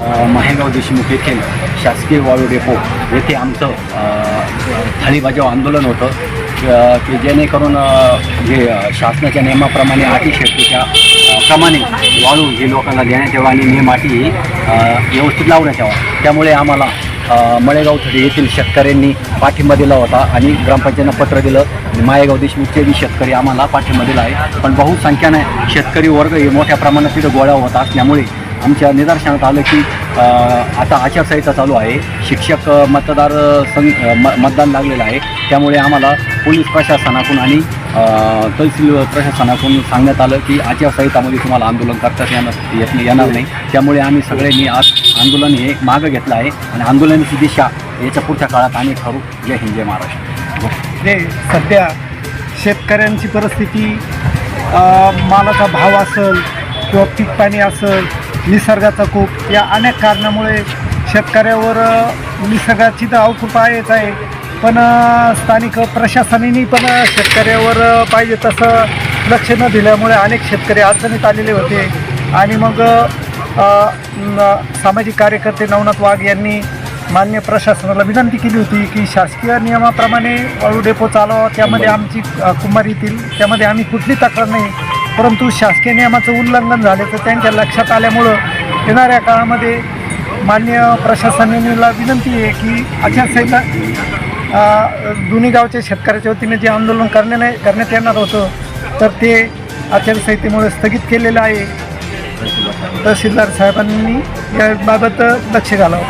अ, माहेगाव देशमुख येथील शासकीय वाळू डेपो येथे आमचं अ, थाळीबाजाव आंदोलन होतं. की जेणेकरून जे शासनाच्या नियमाप्रमाणे अटी शेतीच्या प्रमाणे वाळू हे लोकांना देण्यात यावं आणि नियम अटी ही, व्यवस्थित लावण्यात यावा. त्यामुळे आम्हाला मळेगाव थडी येथील शेतकऱ्यांनी पाठिंबा दिला होता आणि ग्रामपंचायतीनं पत्र दिलं. माळेगाव देशमुखचे बी शेतकरी आम्हाला पाठिंबा दिला आहे. पण बहुसंख्याने शेतकरी वर्ग हे मोठ्या प्रमाणात तिथं गोळा होत असल्यामुळे आमच्या निदर्शनात आलं की आता आचारसंहिता चालू आहे. शिक्षक मतदार संघ म मतदान लागलेलं आहे. त्यामुळे आम्हाला पोलीस प्रशासनाकडून आणि तहसील प्रशासनाकडून सांगण्यात आलं की आचारसंहितामध्ये तुम्हाला आंदोलन करताच येणार येत येणार नाही. त्यामुळे आम्ही सगळ्यांनी आज आंदोलन हे मागं घेतलं आहे. आणि आंदोलनाची दिशा याच्या पुढच्या काळात आम्ही ठरू जय हिंद जय महाराष्ट्र. सध्या शेतकऱ्यांची परिस्थिती मालाचा भाव असेल किंवा पीक पाणी असेल निसर्गाचा कूप. या अनेक कारणामुळे शेतकऱ्यावर निसर्गाची तर अवकृपा आहेच आहे. पण स्थानिक प्रशासनाने पण शेतकऱ्यावर पाहिजे तसं लक्ष न दिल्यामुळे अनेक शेतकरी अडचणीत आलेले होते. आणि मग सामाजिक कार्यकर्ते नवनाथ वाघ यांनी मान्य प्रशासनाला विनंती केली होती की शासकीय नियमाप्रमाणे वाळू डेपो चालवा. त्यामध्ये आमची येतील. त्यामध्ये आम्ही कुठली तक्रार नाही. परंतु शासकीय नियमाचं उल्लंघन झाल्याचं त्यांच्या लक्षात आल्यामुळं येणाऱ्या काळामध्ये मान्य प्रशासनाला विनंती आहे की आचारसंहिता अ, दोन्ही गावच्या शेतकऱ्याच्या वतीने जे आंदोलन नाही करण्यात येणार होतं तर ते आचारसंहितेमुळे स्थगित केलेलं आहे. तहसीलदार साहेबांनी याबाबत लक्ष घालावं.